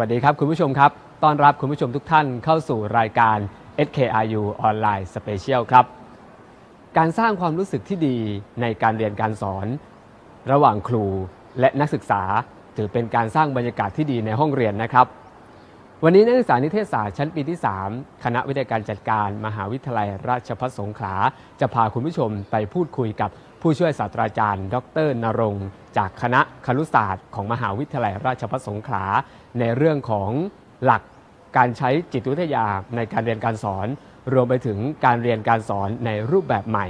สวัสดีครับ คุณผู้ชมครับ ต้อนรับคุณผู้ชมทุกท่านเข้าสู่รายการ SKRU ออนไลน์สเปเชียลครับ การสร้างความรู้สึกที่ดีในการเรียนการสอน ระหว่างครูและนักศึกษา ถือเป็นการสร้างบรรยากาศที่ดีในห้องเรียนนะครับ วันนี้นักศึกษานิเทศศาสตร์ชั้นปีที่ 3 คณะวิทยาการจัดการ มหาวิทยาลัยราชภัฏสงขลา จะพาคุณผู้ชมไปพูดคุยกับ ผู้ช่วยศาสตราจารย์ ดรนรงค์จากคณะครุศาสตร์ของมหาวิทยาลัยราชภัฏสงขลา ในเรื่องของหลักการใช้จิตวิทยาในการเรียนการสอน รวมไปถึงการเรียนการสอนในรูปแบบใหม่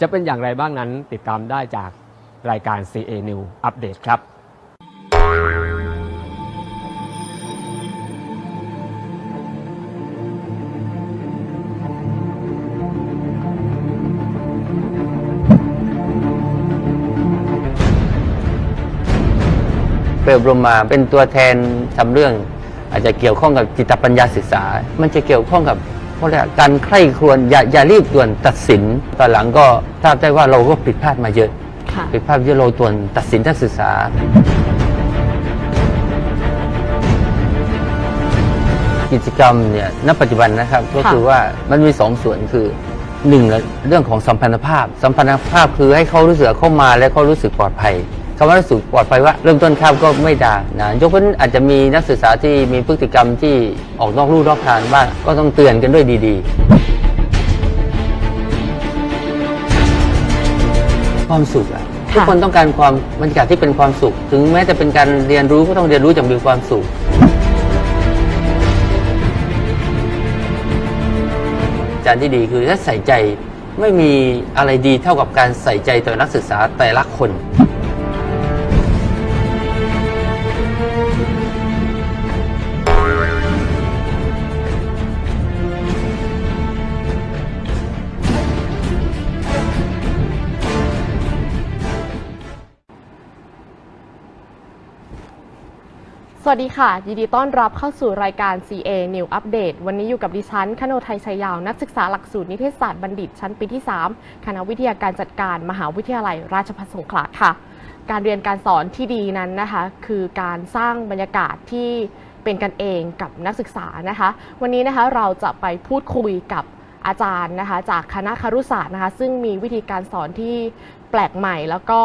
จะเป็นอย่างไรบ้างนั้นติดตามได้จากรายการ CA New Update ครับ เปลอบรมมาเป็นตัวแทนทำเรื่อง อาจจะเกี่ยวข้องกับจิตปัญญาศึกษา มันจะเกี่ยวข้องกับเพราะอะไรการใคร่ครวญอย่าอย่ารีบด่วนตัดสินตอนหลังก็ทราบได้ว่าเราก็ผิดพลาดมาเยอะค่ะผิดพลาดเยอะเราด่วนตัดสินนักศึกษากิจกรรมเนี่ยณปัจจุบันนะครับก็คือว่ามันมีสองส่วนคือหนึ่งเรื่องของสัมพันธภาพ สัมพันธภาพคือให้เขารู้สึกเข้ามาและเขารู้สึกปลอดภัย คำว่ารู้สึกปลอดภัยว่าเริ่มต้นครับก็ไม่ด่านะยกเว้นอาจจะมีนักศึกษาที่มีพฤติกรรมที่ออกนอกลู่นอกทางบ้างก็ต้องเตือนกันด้วยดีๆ ความสุขอะทุกคนต้องการความบรรยากาศที่เป็นความสุข ถึงแม้จะเป็นการเรียนรู้ก็ต้องเรียนรู้อย่างมีความสุข อาจารย์ที่ดีคือถ้าใส่ใจไม่มีอะไรดีเท่ากับการใส่ใจต่อนักศึกษาแต่ละคน สวัสดีค่ะ ยินดีต้อนรับเข้าสู่รายการ CA New Update วันนี้อยู่กับดิฉัน คโนไทยชัยยาว นักศึกษาหลักสูตรนิเทศศาสตร์บัณฑิต ชั้นปีที่ 3 คณะวิทยาการจัดการมหาวิทยาลัยราชภัฏสงขลาค่ะ การเรียนการสอนที่ดีนั้นนะคะ คือการสร้างบรรยากาศที่เป็นกันเองกับนักศึกษานะคะ วันนี้นะคะเราจะไปพูดคุยกับอาจารย์นะคะ จากคณะครุศาสตร์นะคะ ซึ่งมีวิธีการสอนที่แปลกใหม่แล้วก็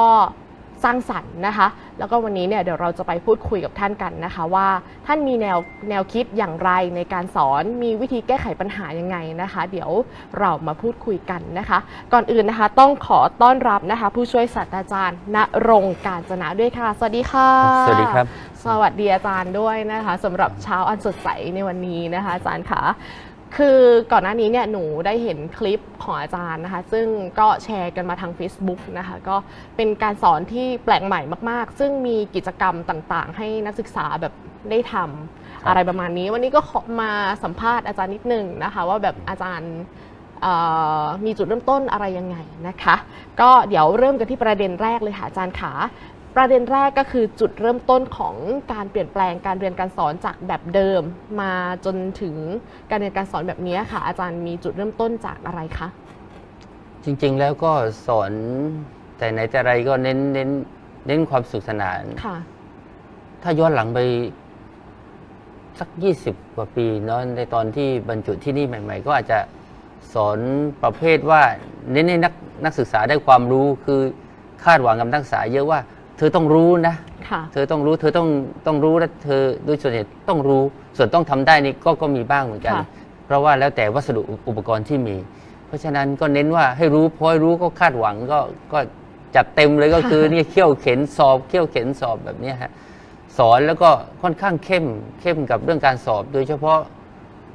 สร้างสรรค์นะคะ แล้วก็วันนี้เนี่ยเดี๋ยวเราจะไปพูดคุยกับท่านกันนะคะ ว่าท่านมีแนวแนวคิดอย่างไรในการสอนมีวิธีแก้ไขปัญหายังไงนะคะ เดี๋ยวเรามาพูดคุยกันนะคะ ก่อนอื่นนะคะต้องขอต้อนรับนะคะ ผู้ช่วยศาสตราจารย์ณรงค์การจนะด้วยค่ะ สวัสดีค่ะ สวัสดีครับ สวัสดีอาจารย์ด้วยนะคะสำหรับเช้าอันสดใสในวันนี้นะคะ อาจารย์คะ คือก่อนหน้านี้เนี่ยหนูได้เห็นคลิปของอาจารย์นะคะ ซึ่งก็แชร์กันมาทาง Facebook นะคะ ก็เป็นการสอนที่แปลกใหม่มาก ๆ ซึ่งมีกิจกรรมต่างๆ ให้นักศึกษาแบบได้ทำอะไรประมาณนี้ วันนี้ก็ขอมาสัมภาษณ์อาจารย์นิดนึงนะคะ ว่าแบบอาจารย์มีจุดเริ่มต้นอะไรยังไงนะคะ ก็เดี๋ยวเริ่มกันที่ประเด็นแรกเลยค่ะอาจารย์ขา ประเด็นแรกก็คือจุดเริ่มต้นของการเปลี่ยนแปลงการเรียนการสอนจากแบบเดิม มาจนถึงการเรียนการสอนแบบนี้ค่ะ อาจารย์มีจุดเริ่มต้นจากอะไรคะจริงๆแล้วก็สอนแต่ไหนแต่ไรก็เน้นเน้นเน้นความสุขสนานค่ะ ถ้าย้อนหลังไปสัก20กว่าปีเนาะในตอนที่บรรจุที่นี่ใหม่ ๆ ก็อาจจะสอนประเภทว่าเน้นให้นักนักศึกษาได้ความรู้คือคาดหวังกับนักศึกษาเยอะว่า เธอต้องรู้นะ ค่ะ เธอต้องรู้ เธอต้องต้องรู้และเธอโดยส่วนใหญ่ต้องรู้ ส่วนต้องทำได้นี่ก็ก็มีบ้างเหมือนกัน ค่ะ เพราะว่าแล้วแต่วัสดุอุปกรณ์ที่มี เพราะฉะนั้นก็เน้นว่าให้รู้พอให้รู้ก็คาดหวังก็ก็จัดเต็มเลยก็คือเนี่ยเขี่ยวเข็นสอบเขี่ยวเข็นสอบแบบเนี้ยฮะสอนแล้วก็ค่อนข้างเข้มเข้มกับเรื่องการสอบ โดยเฉพาะ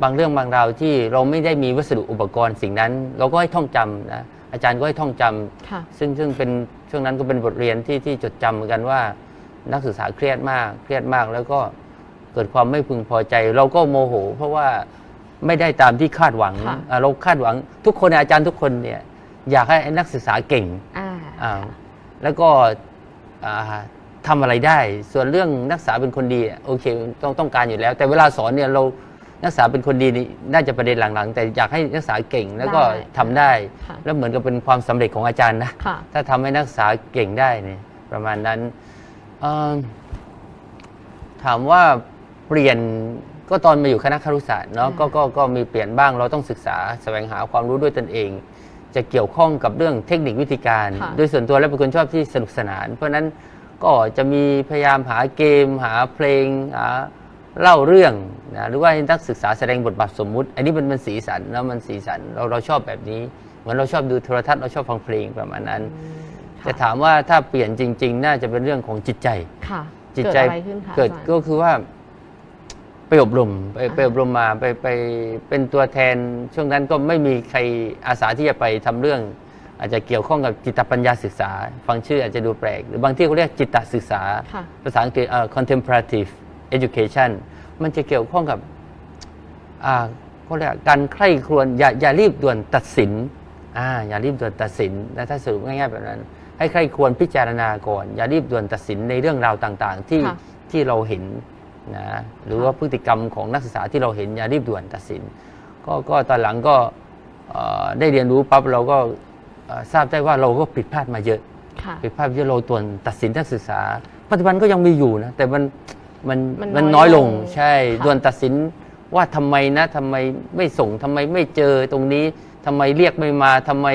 บางเรื่องบางราวที่เราไม่ได้มีวัสดุอุปกรณ์สิ่งนั้น เราก็ให้ท่องจำนะ อาจารย์ก็ให้ท่องจำค่ะ ซึ่งซึ่งเป็นช่วงนั้นก็เป็นบทเรียนที่ที่จดจำเหมือนกันว่า นักศึกษาเครียดมากเครียดมากแล้วก็เกิดความไม่พึงพอใจ เราก็โมโห เพราะว่าไม่ได้ตามที่คาดหวังค่ะ อ่าเราคาดหวัง ทุกคนอาจารย์ทุกคนเนี่ยอยากให้นักศึกษาเก่ง อ่า อ่าแล้วก็อ่าทำอะไรได้ ส่วนเรื่องนักศึกษาเป็นคนดีอะโอเคต้องต้องการอยู่แล้ว แต่เวลาสอนเนี่ยเรา นักศึกษาเป็นคนดีนี่น่าจะประเด็นหลังๆ แต่อยากให้นักศึกษาเก่งแล้วก็ได้ทำได้ ค่ะแล้วเหมือนกับเป็นความสำเร็จของอาจารย์นะ ค่ะ ถ้าทำให้นักศึกษาเก่งได้เนี่ยประมาณนั้นเอิ่มถามว่าเปลี่ยนก็ตอนมาอยู่คณะครุศาสตร์เนาะอ่าก็ก็ก็มีเปลี่ยนบ้างเราต้องศึกษาแสวงหาความรู้ด้วยตนเอง จะเกี่ยวข้องกับเรื่องเทคนิควิธีการ ค่ะ โดยส่วนตัวแล้วเป็นคนชอบที่สนุกสนาน เพราะฉะนั้นก็จะมีพยายามหาเกมหาเพลงหา เล่าเรื่องนะหรือว่าให้นักศึกษาแสดงบทบาทสมมุติ อันนี้มันเป็นสีสันแล้วมันสีสันเราเราชอบแบบนี้เหมือนเราชอบดูโทรทัศน์เราชอบฟังเพลงประมาณนั้นค่ะจะถามว่าถ้าเปลี่ยนจริง ๆ น่าจะเป็นเรื่องของจิตใจค่ะจิตเกิดใจอะไรขึ้นคะเกิดอาจารย์ก็คือว่าไปอบรมไปอ่าไปอบรมมาไปไปเป็นตัวแทน ช่วงนั้นก็ไม่มีใครอาสาที่จะไปทำเรื่อง อาจจะเกี่ยวข้องกับจิตปัญญาศึกษา ฟังชื่ออาจจะดูแปลก หรือบางที่เขาเรียกจิตศึกษาค่ะภาษาอังกฤษเอ่อ contemplative education มันจะเกี่ยวข้องกับอ่าเขาเรียกการใคร่ครวญอย่าอย่ารีบด่วนตัดสินอ่าอย่ารีบด่วนตัดสินนะถ้าสรุปง่ายๆแบบนั้น ให้ใคร่ครวญพิจารณาก่อน อย่ารีบด่วนตัดสินในเรื่องราวต่างๆ ที่ค่ะที่เราเห็นนะหรือว่าพฤติกรรมของนักศึกษาที่เราเห็นอย่ารีบด่วนตัดสิน ก็ก็ตอนหลังก็เอ่อได้เรียนรู้ปั๊บเราก็เอ่อทราบได้ว่าเราก็ผิดพลาดมาเยอะค่ะผิดพลาดที่เราตวนตัดสินนักศึกษา ปัจจุบันก็ยังมีอยู่นะแต่มัน มันมันมันน้น้ออยยลลงงใช่ค่ะดวนตัดสินว่าทำไมนะทำไมไม่ส่งทำไมไม่เจอตรงนี้ทำไมเรียกไม่มาทำไม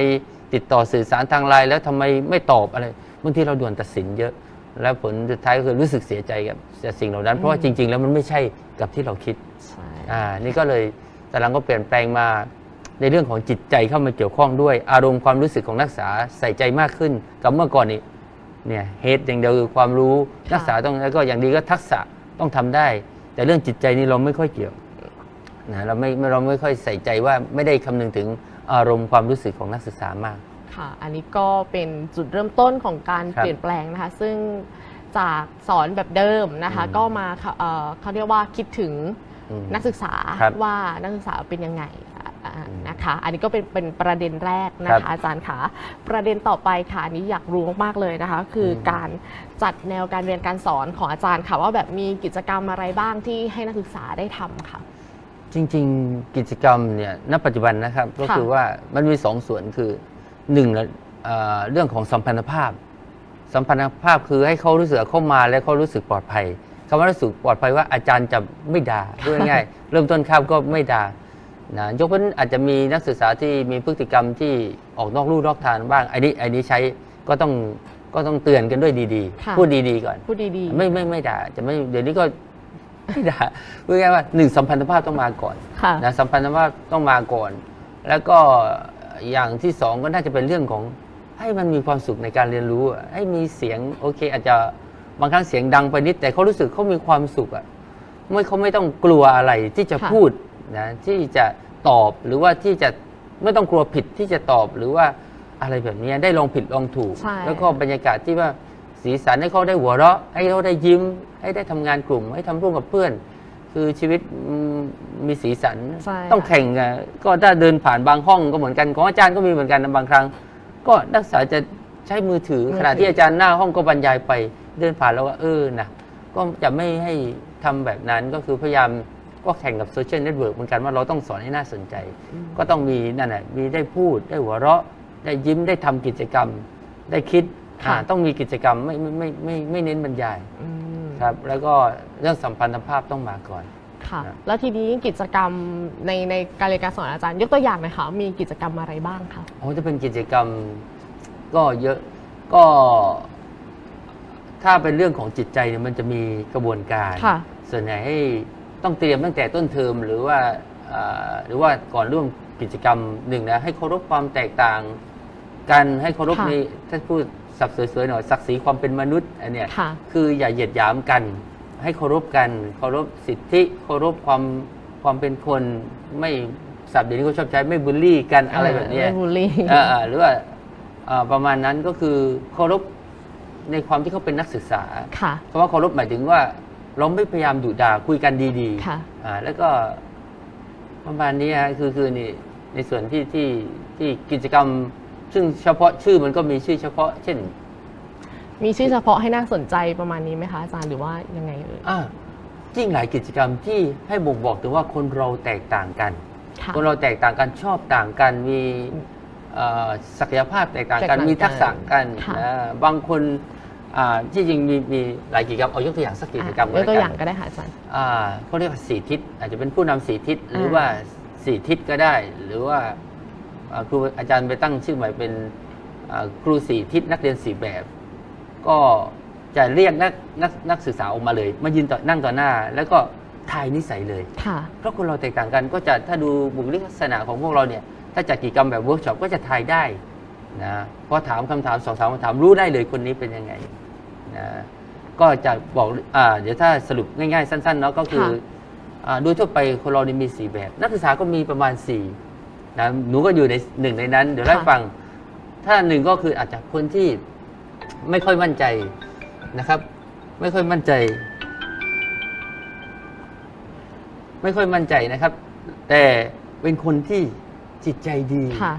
ติดต่อสื่อสารทางไลน์แล้วทำไมไม่ตอบอะไรบางทีเราด่วนตัดสินเยอะ แล้วผลสุดท้ายก็คือรู้สึกเสียใจกับกับสิ่งเหล่านั้น เพราะว่าจริง ๆ แล้วมันไม่ใช่กับที่เราคิด ใช่ อ่า นี่ก็เลยแต่หลังก็เปลี่ยนแปลงมา ในเรื่องของจิตใจเข้ามาเกี่ยวข้องด้วย อารมณ์ความรู้สึกของนักศึกษาใส่ใจมากขึ้นกับเมื่อก่อนนี้เนี่ยเฮดอย่างเดียวคือความรู้นักศึกษาต้องแล้วก็อย่างดีก็ทักษะ ต้องทำได้ แต่เรื่องจิตใจนี่เราไม่ค่อยเกี่ยวนะเราไม่เราไม่ค่อยใส่ใจว่าไม่ได้คำนึงถึงอารมณ์ความรู้สึกของนักศึกษามากค่ะอันนี้ก็เป็นจุดเริ่มต้นของการครับเปลี่ยนแปลงนะคะ ซึ่งจากสอนแบบเดิมนะคะอืมก็มาค่ะเอ่อเขาเรียกว่าคิดถึงอืมนักศึกษาครับว่านักศึกษาเป็นยังไง อ่าอืมนะคะ อันนี้ก็เป็นเป็นประเด็นแรกนะครัคะบอาจารย์คะประเด็นต่อไปค่ะอันนี้อยากรู้มากๆเลยนะคะ คืออม การจัดแนวการเรียนการสอนของอาจารย์ค่ะว่าแบบมีกิจกรรมอะไรบ้างที่ให้นักศึกษาได้ทำค่ะ จริงๆ กิจกรรมเนี่ยณปัจจุบันนะครับก็ค่ะคือว่ามันมีสองส่วนคือหนึ่งเอ่อเรื่องของสัมพันธภาพ สัมพันธภาพคือให้เขารู้สึกเข้ามาแล้วเขารู้สึกปลอดภัยคำว่ารู้สึกปลอดภัยว่าอาจารย์จะไม่ด่าพูดง่ายๆเริ่มต้นคาบก็ไม่ด่า นะยกเว้นอาจจะมีนักศึกษาที่มีพฤติกรรมที่ออกนอกลู่นอกทางบ้างอันนี้อันนี้ใช้ก็ต้องก็ต้องเตือนกันด้วยดีค่ะ ๆ พูดดีๆก่อน พูดดีๆ ไม่ไม่ไม่ด่าจะไม่เดี๋ยวนี้ก็ไม่ด่าพูดง่ายๆว่าหนึ่งสัมพันธภาพต้องมาก่อนค่ะ นะสัมพันธภาพต้องมาก่อน แล้วก็อย่างที่สองก็น่าจะเป็นเรื่องของให้มันมีความสุขในการเรียนรู้อะให้มีเสียงโอเค อาจจะบางครั้งเสียงดังไปนิด แต่เขารู้สึกเขามีความสุขอะไม่เขาไม่ต้องกลัวอะไรที่จะค่ะ พูด นะที่จะตอบหรือว่าที่จะไม่ต้องกลัวผิดที่จะตอบหรือว่าอะไรแบบนี้ได้ลองผิดลองถูกใช่แล้วก็บรรยากาศที่ว่าสีสันให้เขาได้หัวเราะ ให้เขาได้ยิ้ม ให้ได้ทำงานกลุ่ม ให้ทำร่วมกับเพื่อน คือชีวิตอืมมีสีสันใช่ต้องแข่งอะก็ถ้าเดินผ่านบางห้องก็เหมือนกันของอาจารย์ก็มีเหมือนกันนะบางครั้ง ก็นักศึกษาจะใช้มือถือมือถือขณะที่อาจารย์หน้าห้องก็บรรยายไป เดินผ่านแล้วว่าเออนะก็จะไม่ให้ทำแบบนั้นก็คือพยายาม ก็แข่งกับโซเชียลเน็ตเวิร์กเหมือนกันว่าเราต้องสอนให้น่าสนใจ ก็ต้องมีนั่นแหละมีได้พูดได้หัวเราะ ได้ยิ้มได้ทำกิจกรรม ได้คิดค่ะอ่าต้องมีกิจกรรมไม่ไม่ไม่ไม่ไม่เน้นบรรยายอืมครับ แล้วก็เรื่องสัมพันธภาพต้องมาก่อนค่ะนะแล้วทีนี้กิจกรรมในในการเรียนการสอนอาจารย์ยกตัวอย่างหน่อยค่ะมีกิจกรรมอะไรบ้างคะโอ้จะเป็นกิจกรรมก็เยอะก็ถ้าเป็นเรื่องของจิตใจเนี่ยมันจะมีกระบวนการค่ะส่วนใหญ่ให้ ต้องเตรียมตั้งแต่ต้นเทอมหรือว่าอ่าหรือว่าก่อนร่วมกิจกรรมหนึ่งนะให้เคารพความแตกต่างกันให้เคารพค่ะในถ้าพูดสับสวยๆหน่อยศักดิ์ศรีความเป็นมนุษย์อันเนี้ยค่ะคืออย่าเหยียดหยามกัน ให้เคารพกัน เคารพสิทธิเคารพความความเป็นคนไม่ศัพท์เดี๋ยวนี้เขาชอบใช้ไม่บูลลี่กันอะไรแบบเนี้ยไม่บูลลี่อ่าอ่าหรือว่าอ่าประมาณนั้นก็คือเคารพในความที่เขาเป็นนักศึกษาค่ะคำว่าเคารพหมายถึงว่า เราไม่พยายามดุด่าคุยกันดีค่ะ ๆอ่าแล้วก็ประมาณนี้ฮะคือคือนี่ในส่วนที่ที่ที่กิจกรรม ซึ่งเฉพาะชื่อมันก็มีชื่อเฉพาะ เช่น มีชื่อเฉพาะให้น่าสนใจประมาณนี้ไหมคะอาจารย์หรือว่ายังไงเอ่ยอ่ายิ่งหลายกิจกรรมที่ให้บ่งบอกถึงว่าคนเราแตกต่างกัน ค่ะ คนเราแตกต่างกันชอบต่างกันมีเอ่อศักยภาพแตกต่างกันแตกต่างกันมีทักษะกันค่ะ นะบางคน อ่าที่จริงมีมีหลายกิจกรรมเอายกตัวอย่างสักกิจกรรมอะยกตัวแล้อย่างก็ได้ค่ะอาจารย์อ่าเขาเรียกว่าสี่ทิศอาจจะเป็นผู้นำสี่ทิศหรืออ่าว่าสี่ทิศก็ได้ หรือว่าอ่าครูอาจารย์ไปตั้งชื่อใหม่เป็นอ่าครูสี่ทิศนักเรียนสี่แบบ ก็จะเรียกนักนักนักศึกษาออกมาเลย มายืนต่อนั่งต่อหน้า แล้วก็ทายนิสัยเลย ค่ะ เพราะคนเราแตกต่างกันก็จะถ้าดูบุคลิกลักษณะของพวกเราเนี่ย ถ้าจัดกิจกรรมแบบเวิร์กช็อปก็จะทายได้นะพอถามคำถามสองสามคำถามรู้ได้เลยคนนี้เป็นยังไง นะก็จะบอกอ่าเดี๋ยวถ้าสรุปง่ายๆ สั้นๆเนาะก็คือค่ะอ่าโดยทั่วไปคนเรานี่มีสี่แบบ นักศึกษาก็มีประมาณสี่นะหนูก็อยู่ในหนึ่งในนั้น เดี๋ยวเล่าให้ฟัง ถ้าหนึ่งก็คืออาจจะคนที่ไม่ค่อยมั่นใจนะครับ ไม่ค่อยมั่นใจ ไม่ค่อยมั่นใจนะครับ แต่เป็นคนที่จิตใจดีค่ะ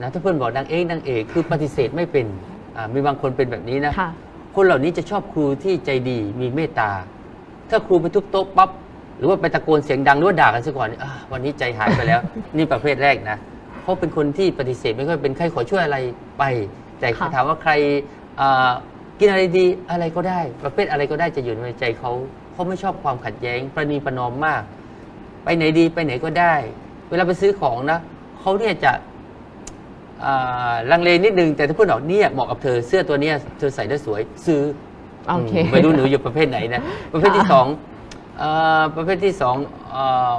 นะถ้าเพื่อนบอกนางเอกนางเอกคือปฏิเสธไม่เป็นอ่ามีบางคนเป็นแบบนี้นะค่ะ คนเหล่านี้จะชอบครูที่ใจดีมีเมตตา ถ้าครูไปทุบโต๊ะปั๊บหรือว่าไปตะโกนเสียงดังหรือว่าด่ากันซะก่อนอาวันนี้ใจหายไปแล้ว นี่ประเภทแรกนะเพราะเป็นคนที่ปฏิเสธไม่ค่อยเป็นใครขอช่วยอะไรไป แต่ค่ะ ถามว่าใครอ่ากินอะไรดีอะไรก็ได้ ประเภทอะไรก็ได้จะอยู่ในใจเขาเขาไม่ชอบความขัดแย้ง ประนีประนอมมาก ไปไหนดีไปไหนก็ได้ เวลาไปซื้อของนะเขาเนี่ยจะอ่า ลังเลนิดนึงแต่ถ้าพูดออกเนี่ยเหมาะกับเธอเสื้อตัวเนี้ยเธอใส่ได้สวยซื้อโอเคมไม่รู้หนูอยู่ประเภทไหนนะ ประเภทที่ค่ะสองเอ่อประเภทที่สองเอ่อ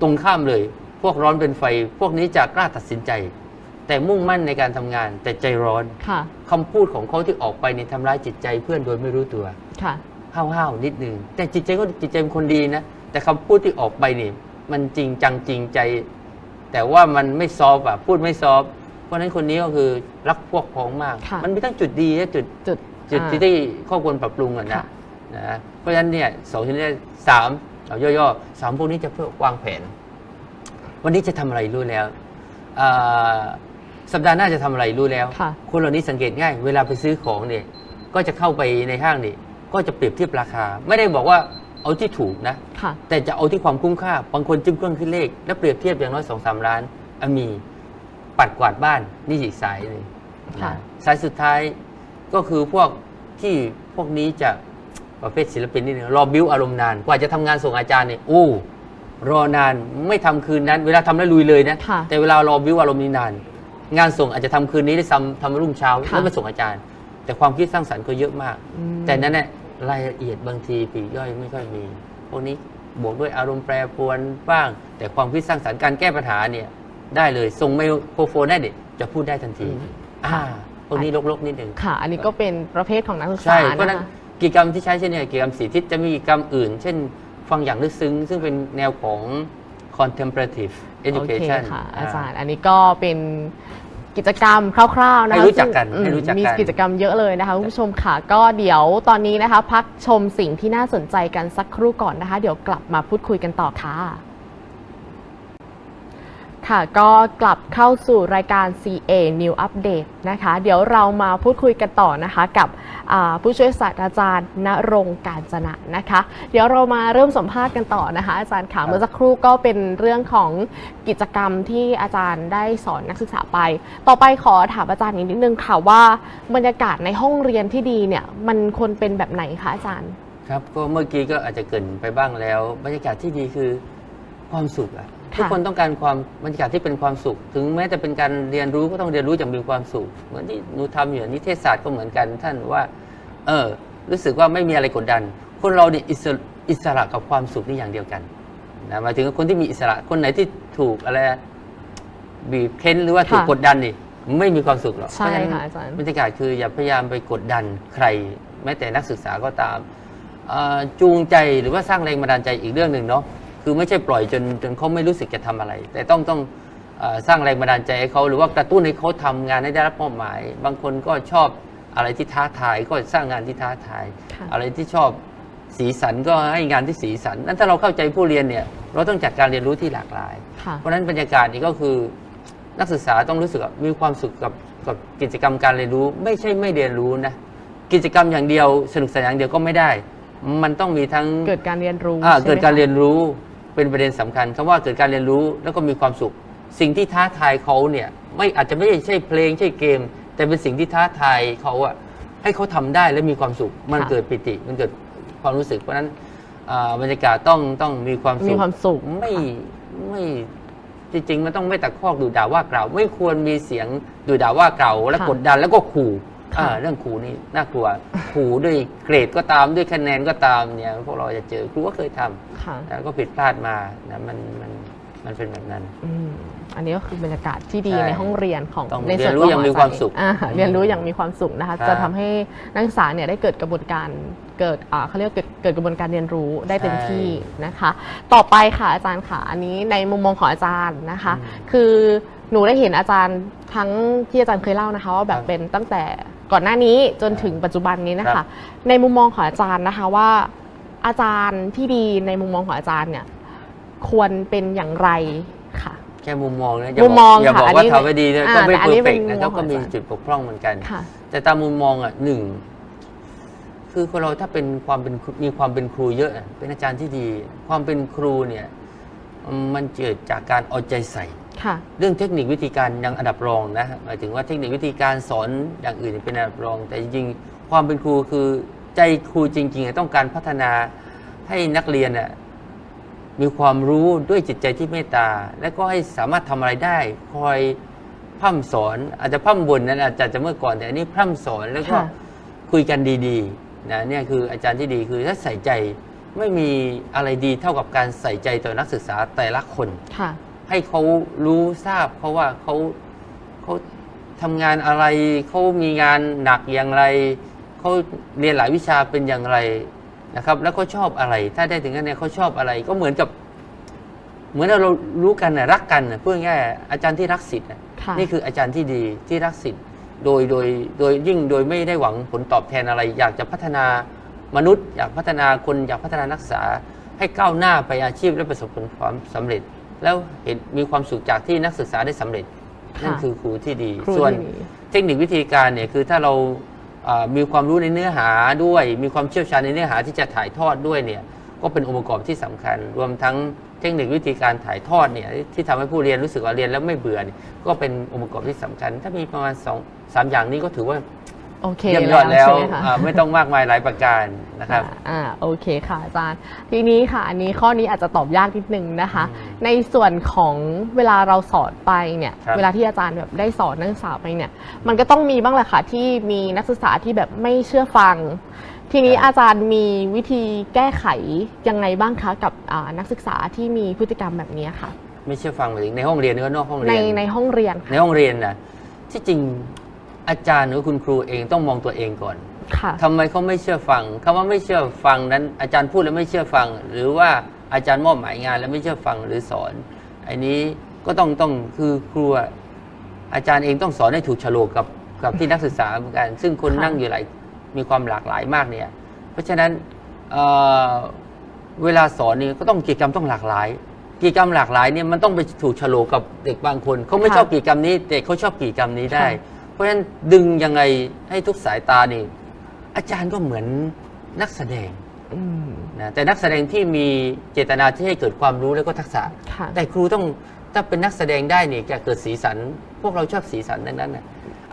ตรงข้ามเลย พวกร้อนเป็นไฟ พวกนี้จะกล้าตัดสินใจ แต่มุ่งมั่นในการทำงาน แต่ใจร้อนค่ะคำพูดของเขาที่ออกไปเนี่ยทำร้ายจิตใจเพื่อนโดยไม่รู้ตัวค่ะห้าวๆนิดนึงแต่จิตใจก็จิตใจเป็นคนดีนะแต่คำพูดที่ออกไปนี่ มันจริงจังจริงใจ แต่ว่ามันไม่ซอฟต์อะพูดไม่ซอฟต์ เพราะฉะนั้นคนนี้ก็คือรักพวกพ้องมาก ค่ะ มันมีทั้งจุดดีและจุดจุดจุดอ่า ที่ที่ข้อควรปรับปรุงอะนะค่ะ นะเพราะฉะนั้นเนี่ยสองชนิดนี้สามเอาย่อๆสามพวกนี้จะเพื่อวางแผน วันนี้จะทำอะไรรู้แล้วอ่าสัปดาห์หน้าจะทำอะไรรู้แล้ว ค่ะ คนเหล่านี้สังเกตง่าย เวลาไปซื้อของเนี่ย ก็จะเข้าไปในห้างนี่ก็จะเปรียบเทียบราคา ไม่ได้บอกว่าเอาที่ถูกนะ ค่ะ แต่จะเอาที่ความคุ้มค่า บางคนจิ้มเครื่องคิดเลข แล้วเปรียบเทียบอย่างน้อยสองสามล้านอะมี ปัดกวาดบ้านนี่อีกสายหนึ่งค่ะนะสายสุดท้ายก็คือพวกที่พวกนี้จะประเภทศิลปินนี่นึงรอบิวอารมณ์นาน กว่าจะทำงานส่งอาจารย์เนี่ยโอ้รอนานไม่ทำคืนนั้น เวลาทำแล้วลุยเลยนะ ค่ะ แต่เวลารอบิวอารมณ์นี้นาน งานส่งอาจจะทำคืนนี้ได้ซ้ำทำรุ่งเช้าค่ะ แล้วมาส่งอาจารย์ แต่ความคิดสร้างสรรค์ก็เยอะมาก อืม แต่นั้นเนี่ยรายละเอียดบางทีปลีกย่อยไม่ค่อยมี พวกนี้บวกด้วยอารมณ์แปรปรวนบ้าง แต่ความคิดสร้างสรรค์การแก้ปัญหาเนี่ย ได้เลยส่งไมโครโฟนได้เด็จะพูดได้ทันทีอืมอ่าพวกนี้ลกๆนิดหนึ่งค่ะ อันนี้ก็เป็นประเภทของนักศึกษาใช่เพราะฉะนั้นนะคะกิจกรรมที่ใช้เช่นเนี่ยกิจกรรมสีทิศจะมีกิจกรรมอื่น เช่น ฟังอย่างลึกซึ้ง ซึ่งเป็นแนวของ contemplative โอเค education ค่ะอ่าอาจารย์ อันนี้ก็เป็นกิจกรรมคร่าวๆนะคะให้รู้จักกันซึ่งให้รู้จักกัน มีกิจกรรมเยอะเลยนะคะคุณผู้ชมค่ะ ก็เดี๋ยวตอนนี้นะคะ พักชมสิ่งที่น่าสนใจกันสักครู่ก่อนนะคะ เดี๋ยวกลับมาพูดคุยกันต่อค่ะ ค่ะก็กลับเข้าสู่รายการ CA New Update นะคะ เดี๋ยวเรามาพูดคุยกันต่อนะคะกับอ่าผู้ช่วยศาสตราจารย์ณรงค์การจนะนะคะ เดี๋ยวเรามาเริ่มสัมภาษณ์กันต่อนะคะ อาจารย์ค่ะเมื่อสักครู่ก็เป็นเรื่องของกิจกรรมที่อาจารย์ได้สอนนักศึกษาไป ต่อไปขอถามอาจารย์อีกนิดนึงค่ะว่าบรรยากาศในห้องเรียนที่ดีเนี่ยมันควรเป็นแบบไหนคะอาจารย์ ครับก็เมื่อกี้ก็อาจจะเกรินไปบ้างแล้ว บรรยากาศที่ดีคือ ความสุขอะค่ะทุกคนต้องการความบรรยากาศที่เป็นความสุข ถึงแม้จะเป็นการเรียนรู้ก็ต้องเรียนรู้อย่างมีความสุข เหมือนที่หนูทำอยู่นิเทศศาสตร์ก็เหมือนกัน ท่านว่า เออ รู้สึกว่าไม่มีอะไรกดดัน คนเราเนี่ยอิสระอิสระกับความสุขนี่อย่างเดียวกันนะหมายถึงคนที่มีอิสระคนไหนที่ถูกอะไรบีบเค้นหรือว่าถูกค่ะกดดันนี่ไม่มีความสุขหรอกใช่เพราฉนั้นค่ะอาจารย์บรรยากาศคืออย่าพยายามไปกดดันใคร แม้แต่นักศึกษาก็ตามเอ่อจูงใจหรือว่าสร้างแรงบันดาลใจอีกเรื่องหนึ่งเนาะ คือไม่ใช่ปล่อยจนจนเขาไม่รู้สึกจะทำอะไร แต่ต้องต้องเออสร้างแรงบันดาลใจให้เขาหรือว่ากระตุ้นให้เขาทำงานให้ได้รับมอบหมาย บางคนก็ชอบอะไรที่ท้าทายก็สร้างงานที่ท้าทายค่ะอะไรที่ชอบสีสันก็ให้งานที่สีสันนั้นถ้าเราเข้าใจผู้เรียนเนี่ยเราต้องจัดการเรียนรู้ที่หลากหลายค่ะเพราะฉะนั้นบรรยากาศนี้ก็คือนักศึกษาต้องรู้สึกว่ามีความสุขกับกับกิจกรรมการเรียนรู้ ไม่ใช่ไม่เรียนรู้นะกิจกรรมอย่างเดียวสนุกสนานอย่างเดียวก็ไม่ได้ มันต้องมีทั้งเกิดการเรียนรู้อ่าใช่ไหมเกิดการคะเรียนรู้ เป็นประเด็นสำคัญคำว่าเกิดการเรียนรู้แล้วก็มีความสุข สิ่งที่ท้าทายเขาเนี่ยไม่อาจจะไม่ใช่เพลงใช่เกม แต่เป็นสิ่งที่ท้าทายเขาอะให้เขาทำได้และมีความสุข มันค่ะเกิดปิติมันเกิดความรู้สึกเพราะฉะนั้นอ่าบรรยากาศต้องต้องมีความสุขมีความสุขไม่ไม่จริงๆมันต้องไม่ตะคอกดูด่าว่ากล่าว ไม่ควรมีเสียงดูด่าว่ากล่าว และค่ะกดดันแล้วก็ขู่ ค่ะอ่าเรื่องขู่นี่น่ากลัวขู่ด้วยเกรดก็ตามด้วยคะแนนก็ตามเนี่ยพวกเราจะเจอครูก็เคยทำค่ะแล้วก็ผิดพลาดมานะมันมันมันเป็นแบบนั้นอืมอันนี้ก็คือบรรยากาศที่ดีใช่ในห้องเรียนของต้องในเรียนรู้ตัวอย่างมีขความสุขอ่อืมเรียนรู้อย่างมีความสุขนะคะครับจะทำให้นักศึกษาเนี่ยได้เกิดกระบวนการเกิดอ่าเขาเรียกว่าเกิดเกิดกระบวนการเรียนรู้ได้เต็มที่นะคะ ต่อไปค่ะอาจารย์ค่ะ อันนี้ในมุมมองของอาจารย์นะคะ คือหนูได้เห็นอาจารย์ทั้งที่อาจารย์เคยเล่านะคะว่าแบบเป็นตั้งแต่ ก่อนหน้านี้จนถึงปัจจุบันนี้นะคะในมุมมองของอาจารย์นะคะว่า อาจารย์ที่ดีในมุมมองของอาจารย์เนี่ยควรเป็นอย่างไรค่ะ แค่มุมมองนะมุมมองอย่าค่ะบอกอันว่านี้ทำไม่ดีนะอ่าก็ไม่แต่อันเพอนี้ร์เฟเป็นกนะครับมุมมองก็มีของอาจารย์ จุดบกพร่องเหมือนกัน ค่ะ แต่ตามมุมมองอะหนึ่งคือคนเราถ้าเป็นความเป็นครูมีความเป็นครูเยอะอะเป็นอาจารย์ที่ดี ความเป็นครูเนี่ยอืมมันเกิดจากการเอาใจใส่ ค่ะ เรื่องเทคนิควิธีการยังอันดับรองนะหมายถึงว่าเทคนิควิธีการสอนอย่างอื่นเป็นอันดับรอง แต่จริงๆความเป็นครูคือใจครูจริงๆอะต้องการพัฒนาให้นักเรียนน่ะมีความรู้ด้วยจิตใจที่เมตตา และก็ให้สามารถทำอะไรได้ คอยพร่ำสอนอาจจะพร่ำบนนั้นอาจจะจะเมื่อก่อนแต่อันนี้พร่ำสอนแล้วก็ค่ะคุยกันดีๆนะเนี่ยคืออาจารย์ที่ดีคือถ้าใส่ใจไม่มีอะไรดีเท่ากับการใส่ใจต่อนักศึกษาแต่ละคนค่ะ ให้เขารู้ทราบเพราะว่าเขาเขาทำงานอะไรเขามีงานหนักอย่างไรเขาเรียนหลายวิชาเป็นอย่างไรนะครับ แล้วเขาชอบอะไร ถ้าได้ถึงขั้นเนี้ยเขาชอบอะไร ก็เหมือนกับ เหมือนเรารู้กันนะรักกันนะพูดง่ายๆอาจารย์ที่รักสิทธิ์น่ะค่ะนี่คืออาจารย์ที่ดีที่รักสิทธิ์โดยโดยโดยยิ่งโดยไม่ได้หวังผลตอบแทนอะไร อยากจะพัฒนามนุษย์ อยากพัฒนาคนอยากพัฒนานักศึกษา ให้ก้าวหน้าไปอาชีพและประสบผลความสำเร็จ แล้วเห็นมีความสุขจากที่นักศึกษาได้สำเร็จค่ะนั่นคือครูที่ดีครูส่วนที่ดีเทคนิควิธีการเนี่ยคือถ้าเราอ่ามีความรู้ในเนื้อหาด้วย มีความเชี่ยวชาญในเนื้อหาที่จะถ่ายทอดด้วยเนี่ยก็เป็นองค์ประกอบที่สำคัญ รวมทั้งเทคนิควิธีการถ่ายทอดเนี่ยที่ทำให้ผู้เรียนรู้สึกว่าเรียนแล้วไม่เบื่อเนี่ยก็เป็นองค์ประกอบที่สำคัญ ถ้ามีประมาณสองสามอย่างนี้ก็ถือว่า โอเคเยี่ยมยอดแล้วใช่ไหมคะ อ่าไม่ต้องมากมายหลายประการนะครับ อ่าโอเคค่ะอาจารย์ ทีนี้ค่ะ อันนี้ข้อนี้อาจจะตอบยากนิดนึงนะคะ อืมในส่วนของเวลาเราสอนไปเนี่ย ครับ เวลาที่อาจารย์แบบได้สอนนักศึกษาไปเนี่ย มันก็ต้องมีบ้างแหละค่ะที่มีนักศึกษาที่แบบไม่เชื่อฟัง ทีนี้อาจารย์มีวิธีแก้ไขยังไงบ้างคะกับอ่านักศึกษาที่มีพฤติกรรมแบบนี้ค่ะ ไม่เชื่อฟังหมายถึงในห้องเรียนหรือว่านอกห้องในเรียน ในห้องเรียนในค่ะห้องเรียนนะที่จริง อาจารย์หรือคุณครูเองต้องมองตัวเองก่อนค่ะทำไมเขาไม่เชื่อฟังคำว่าไม่เชื่อฟังนั้น อาจารย์พูดแล้วไม่เชื่อฟัง หรือว่าอาจารย์มอบหมายงานแล้วไม่เชื่อฟังหรือสอนอันนี้ก็ต้องต้องคือครูอะอาจารย์เองต้องสอนให้ถูกโฉลกกับกับที่นักศึกษาเหมือนกัน ซึ่งคนค่ะนั่งอยู่หลายมีความหลากหลายมากเนี่ย เพราะฉะนั้นเอ่อเวลาสอนนี่ก็ต้องกิจกรรมต้องหลากหลาย กิจกรรมหลากหลายเนี่ยมันต้องไปถูกโฉลกกับเด็กบางคนเขาไม่ค่ะชอบกิจกรรมนี้แต่เขาชอบกิจกรรมนี้ได้ค่ะ เพราะฉะนั้นดึงยังไงให้ทุกสายตานี่อาจารย์ก็เหมือนนักแสดงอืมนะแต่นักแสดงที่มีเจตนาที่ให้เกิดความรู้แล้วก็ทักษะค่ะแต่ครูต้องถ้าเป็นนักแสดงได้เนี่ยจะเกิดสีสัน พวกเราชอบสีสันดังนั้นน่ะ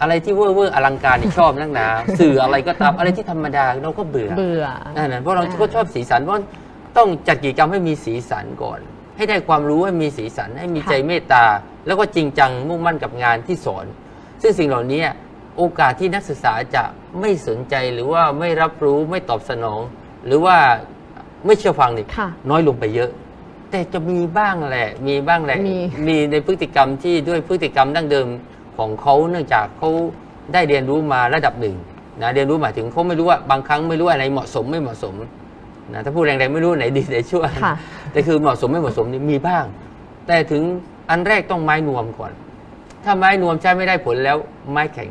อะไรที่เวอร์เวอร์อลังการนี่ชอบนักหนา สื่ออะไรก็ตามอะไรที่ธรรมดาเราก็เบื่อเบื่อนั่นนะเพราะเราอ่าก็ชอบสีสันเพราะต้องจัดกิจกรรมให้มีสีสันก่อน ให้ได้ความรู้ให้มีสีสันให้มีใจเมตตา แล้วก็จริงจังมุ่งมั่นกับงานที่สอน ซึ่งสิ่งเหล่านี้โอกาสที่นักศึกษาจะไม่สนใจหรือว่าไม่รับรู้ไม่ตอบสนอง หรือว่าไม่เชื่อฟังนี่ค่ะน้อยลงไปเยอะ แต่จะมีบ้างแหละ มีบ้างแหละมีมีในพฤติกรรมที่ด้วยพฤติกรรมดั้งเดิมของเขาเนื่องจากเขาได้เรียนรู้มาระดับหนึ่งนะเรียนรู้หมายถึงเขาไม่รู้ว่าบางครั้งไม่รู้อะไรเหมาะสมไม่เหมาะสมนะถ้าพูดแรงๆไม่รู้ไหนดีไหนชั่วค่ะแต่คือเหมาะสมไม่เหมาะสมนี่มีบ้าง แต่ถึงอันแรกต้องไม้นวมก่อน ถ้าไม้นวมใช้ไม่ได้ผลแล้วไม้แข็ง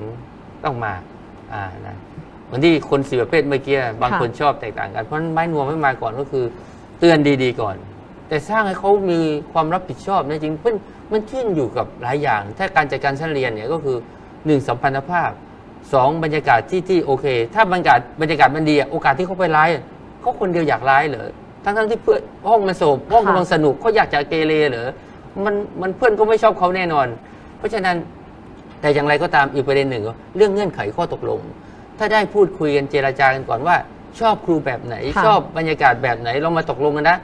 ต้องมาอ่านะเหมือนที่คนสี่ประเภทเมื่อกี้บางค่ะคนชอบแตกต่างกันเพราะฉะนั้นไม้นวมไม่มาก่อนก็คือ เตือนดีๆก่อน แต่สร้างให้เขามีความรับผิดชอบนะจริงมันมันขึ้นอยู่กับหลายอย่าง ถ้าการจัดการชั้นเรียนเนี่ยก็คือหนึ่งสัมพันธภาพสองบรรยากาศที่ที่โอเค ถ้าบรรยากาศบรรยากาศมันดีอะโอกาสที่เขาไปร้ายอะเขาคนเดียวอยากร้ายเหรอทั้งทั้งๆที่เพื่อนห้องมันโศบห้องค่ะกำลังสนุกเขาอยากจะเกเรเหรอมันมันเพื่อนก็ไม่ชอบเขาแน่นอน เพราะฉะนั้นแต่อย่างไรก็ตามอีกประเด็นหนึ่งก็เรื่องเงื่อนไขข้อตกลง ถ้าได้พูดคุยกันเจราจากันก่อนว่า ชอบครูแบบไหน ค่ะ ชอบบรรยากาศแบบไหนเรามาตกลงกันนะ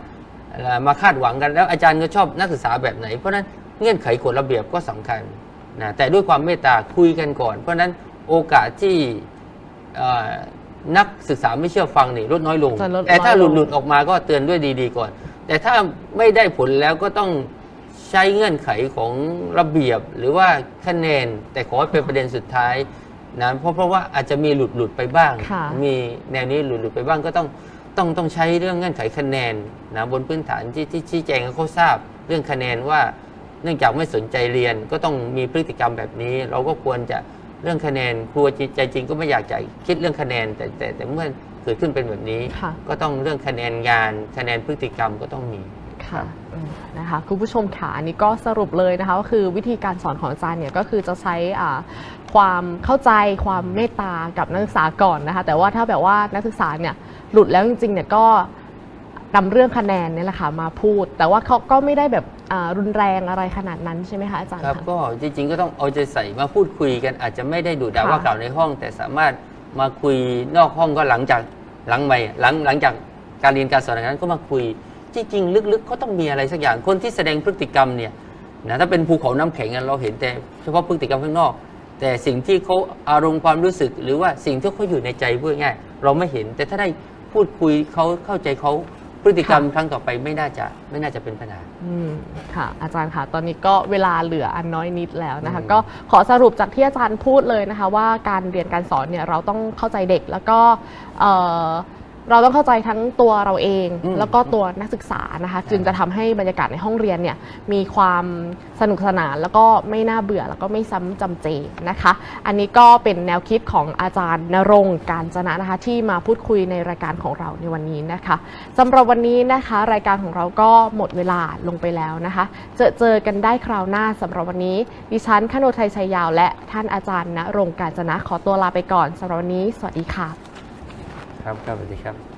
เอ่อมาคาดหวังกันแล้วอาจารย์ก็ชอบนักศึกษาแบบไหน เพราะฉะนั้นเงื่อนไขกฎระเบียบก็สำคัญนะแต่ด้วยความเมตตาคุยกันก่อน เพราะฉะนั้นโอกาสที่เอ่อนักศึกษาไม่เชื่อฟังนี่ลดน้อยลง จะลดแต่ถ้าน้อยหลลุงดหลุดออกมาก็เตือนด้วยดีๆก่อน แต่ถ้าไม่ได้ผลแล้วก็ต้อง ใช้เงื่อนไขของระเบียบหรือว่าคะแนน แต่ขอให้เป็นประเด็นสุดท้ายนะเพราะเพราะว่าอาจจะมีหลุดหลุดไปบ้าง ค่ะ มีแนวนี้หลุดหลุดไปบ้างก็ต้องต้องต้องใช้เรื่องเงื่อนไขคะแนนนะบนพื้นฐานที่ที่ชี้แจงให้เขาทราบเรื่องคะแนนว่า เนื่องจากไม่สนใจเรียนก็ต้องมีพฤติกรรมแบบนี้ เราก็ควรจะเรื่องคะแนนครัวใจจริงก็ไม่อยากจะคิดเรื่องคะแนน แต่แต่แต่เมื่อเกิดขึ้นเป็นแบบนี้ ค่ะ ก็ต้องเรื่องคะแนนงานคะแนนพฤติกรรมก็ต้องมี ค่ะอืมนะคะคุณผู้ชมค่ะอันนี้ก็สรุปเลยนะคะก็คือวิธีการสอนของอาจารย์เนี่ยก็คือจะใช้อ่าความเข้าใจความเมตตากับนักศึกษาก่อนนะคะแต่ว่าถ้าแบบว่านักศึกษาเนี่ยหลุดแล้วจริงๆเนี่ยก็นำเรื่องคะแนนเนี่ยแหละค่ะมาพูด แต่ว่าเขาก็ไม่ได้แบบอ่ารุนแรงอะไรขนาดนั้นใช่ไหมคะอาจารย์ครับคะก็จริงๆก็ต้องเอาใจใส่มาพูดคุยกันอาจจะไม่ได้ดุด่าค่ะว่ากล่าวในห้อง แต่สามารถมาคุยนอกห้องก็หลังจากหลังใหม่หลังหลังจากการเรียนการสอนอย่างนั้นก็มาคุย จริง ๆ ลึกๆเขาต้องมีอะไรสักอย่างคนที่แสดงพฤติกรรมเนี่ยนะถ้าเป็นภูเขาน้ำแข็งอะเราเห็นแต่เฉพาะพฤติกรรมข้างนอก แต่สิ่งที่เขาอารมณ์ความรู้สึก หรือว่าสิ่งที่เขาอยู่ในใจพูดง่ายๆเราไม่เห็น แต่ถ้าได้พูดคุยเขาเข้าใจเขาพฤติกรรมครั้งต่อไปไม่น่าจะไม่น่าจะเป็นปัญหาอืมค่ะ อาจารย์ค่ะ ตอนนี้ก็เวลาเหลืออันน้อยนิดแล้วนะคะอืมก็ขอสรุปจากที่อาจารย์พูดเลยนะคะ ว่าการเรียนการสอนเนี่ยเราต้องเข้าใจเด็กแล้วก็ เอ่อเราต้องเข้าใจทั้งตัวเราเองอืมแล้วก็ตัวนักศึกษานะคะ จึงจะทำให้บรรยากาศในห้องเรียนเนี่ยมีความสนุกสนาน แล้วก็ไม่น่าเบื่อแล้วก็ไม่ซ้ำจำเจนะคะ อันนี้ก็เป็นแนวคิดของอาจารย์นรงค์การจนะนะคะ ที่มาพูดคุยในรายการของเราในวันนี้นะคะสำหรับวันนี้นะคะ รายการของเราก็หมดเวลาลงไปแล้วนะคะ เจอเจอกันได้คราวหน้าสำหรับวันนี้ ดิฉันคโนไทยชัยยาว และท่านอาจารย์ณรงค์การจนะขอตัวลาไปก่อนสำหรับวันนี้ สวัสดีค่ะ ครับครับสวัสดีครับ